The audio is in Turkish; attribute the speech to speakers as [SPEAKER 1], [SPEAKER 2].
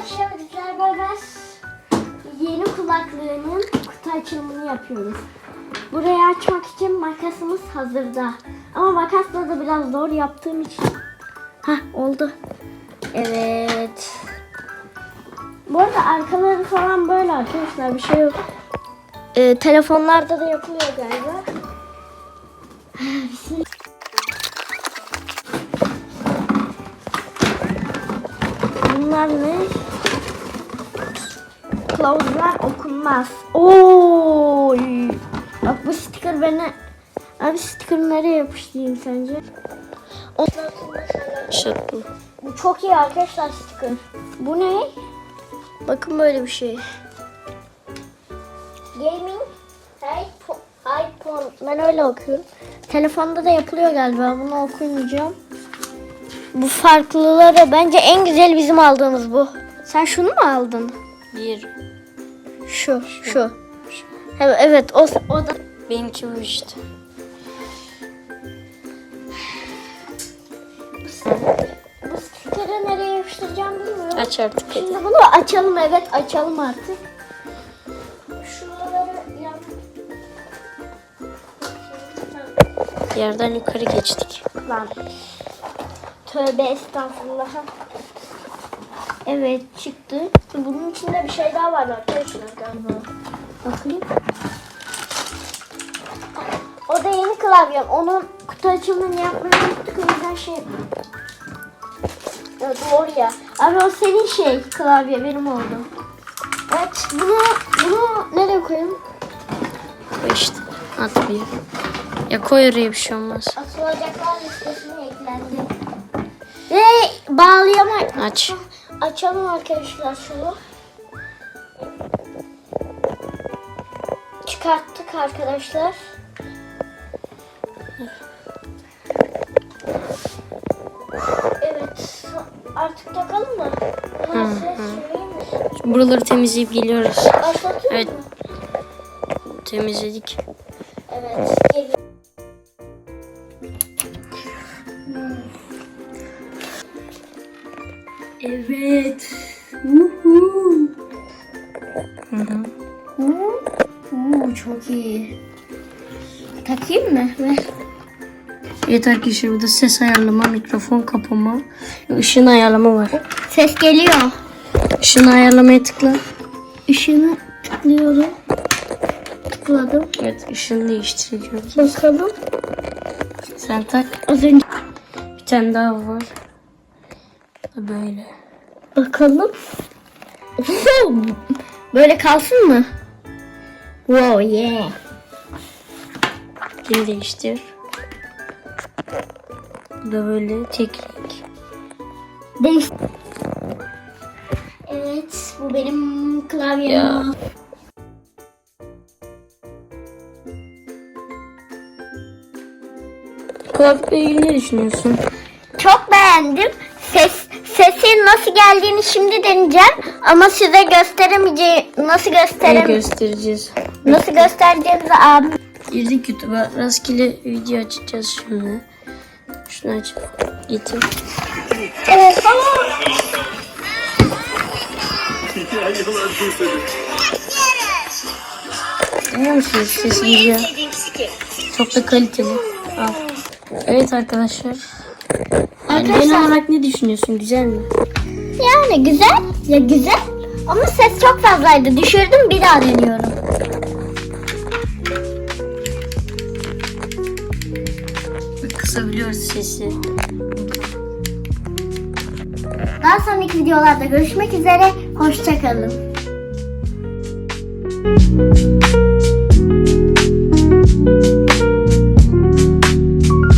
[SPEAKER 1] arkadaşlar bizler beraber yeni kulaklığının kutu açılımını yapıyoruz. Burayı açmak için makasımız hazırda. Ama makasla da biraz zor yaptığım için. Hah oldu. Evet. Bu arada arkaları falan böyle arkadaşlar bir şey yok. Ee, telefonlarda da yapılıyor galiba. Bismillah. Bunlar ne? Kılavuzlar okunmaz. Oy. Bak bu sticker beni... Abi sticker nereye yapıştırayım sence? Ondan sonra
[SPEAKER 2] Şaka.
[SPEAKER 1] Bu çok iyi arkadaşlar sticker. Bu ne? Bakın böyle bir şey. Gaming iPhone. iPhone. Ben öyle okuyorum. Telefonda da yapılıyor galiba. Bunu okumayacağım. Bu farklıları bence en güzel bizim aldığımız bu. Sen şunu mu aldın?
[SPEAKER 2] Bir.
[SPEAKER 1] Şu, şu. Evet, evet o, o da.
[SPEAKER 2] Benimki bu işte.
[SPEAKER 1] Bu sticker'ı nereye yapıştıracağım bilmiyorum.
[SPEAKER 2] Aç artık hadi.
[SPEAKER 1] Şimdi bunu açalım evet açalım artık. Şuraları yan...
[SPEAKER 2] Yerden yukarı geçtik.
[SPEAKER 1] Lan. Tövbe estağfurullah. Evet çıktı. Bunun içinde bir şey daha var arkadaşlar galiba. Bakayım. O da yeni klavyem. Onun kutu açılımını yapmayı unuttuk. O yüzden şey... Ya doğru ya. Abi o senin şey klavye benim oldu. Evet bunu bunu nereye koyayım?
[SPEAKER 2] İşte. At bir. Ya koy oraya bir şey olmaz.
[SPEAKER 1] Asılacaklar listesine eklendi. Ve bağlayamayız.
[SPEAKER 2] Aç.
[SPEAKER 1] Açalım arkadaşlar şunu. Çıkarttık arkadaşlar. Evet. Artık takalım mı? Mi?
[SPEAKER 2] Şimdi buraları temizleyip geliyoruz.
[SPEAKER 1] Başlatıyor
[SPEAKER 2] Evet.
[SPEAKER 1] mu?
[SPEAKER 2] Temizledik.
[SPEAKER 1] Evet. geliyor. Evet. Uhu.
[SPEAKER 2] Hı hı.
[SPEAKER 1] Uuu çok iyi. Takayım mı? Ver.
[SPEAKER 2] Evet arkadaşlar burada ses ayarlama, mikrofon kapama, ışın ayarlama var.
[SPEAKER 1] Ses geliyor.
[SPEAKER 2] Işın ayarlamaya tıkla.
[SPEAKER 1] Işığını tıklıyorum. Tıkladım.
[SPEAKER 2] Evet ışın değiştireceğiz.
[SPEAKER 1] Bakalım.
[SPEAKER 2] Sen tak.
[SPEAKER 1] Az önce
[SPEAKER 2] Bir tane daha var. Böyle.
[SPEAKER 1] bakalım. Oho! Böyle kalsın mı? Wow yeah.
[SPEAKER 2] Pil değiştir. Bu da böyle tek renk.
[SPEAKER 1] Değiş. Evet bu benim klavyem.
[SPEAKER 2] Ya. İlgili ne düşünüyorsun?
[SPEAKER 1] Çok beğendim. Ses sesin nasıl geldiğini şimdi deneyeceğim ama size gösteremeyeceğim. Nasıl
[SPEAKER 2] Ne
[SPEAKER 1] gösterem
[SPEAKER 2] göstereceğiz?
[SPEAKER 1] nasıl göstereceğimizi abim
[SPEAKER 2] Girdik YouTube'a. Rastgele video açacağız şimdi. Şunu aç. Getir.
[SPEAKER 1] Oha!
[SPEAKER 2] Duyuyor musunuz? Ses geliyor. Çok da kaliteli. Al. Evet arkadaşlar. Yani genel
[SPEAKER 1] Arkadaşlar-
[SPEAKER 2] olarak ne düşünüyorsun? Güzel mi?
[SPEAKER 1] Yani güzel ya güzel ama ses çok fazlaydı. Düşürdüm bir daha deniyorum.
[SPEAKER 2] Kısabiliyoruz sesi.
[SPEAKER 1] Daha sonraki videolarda görüşmek üzere. Hoşçakalın.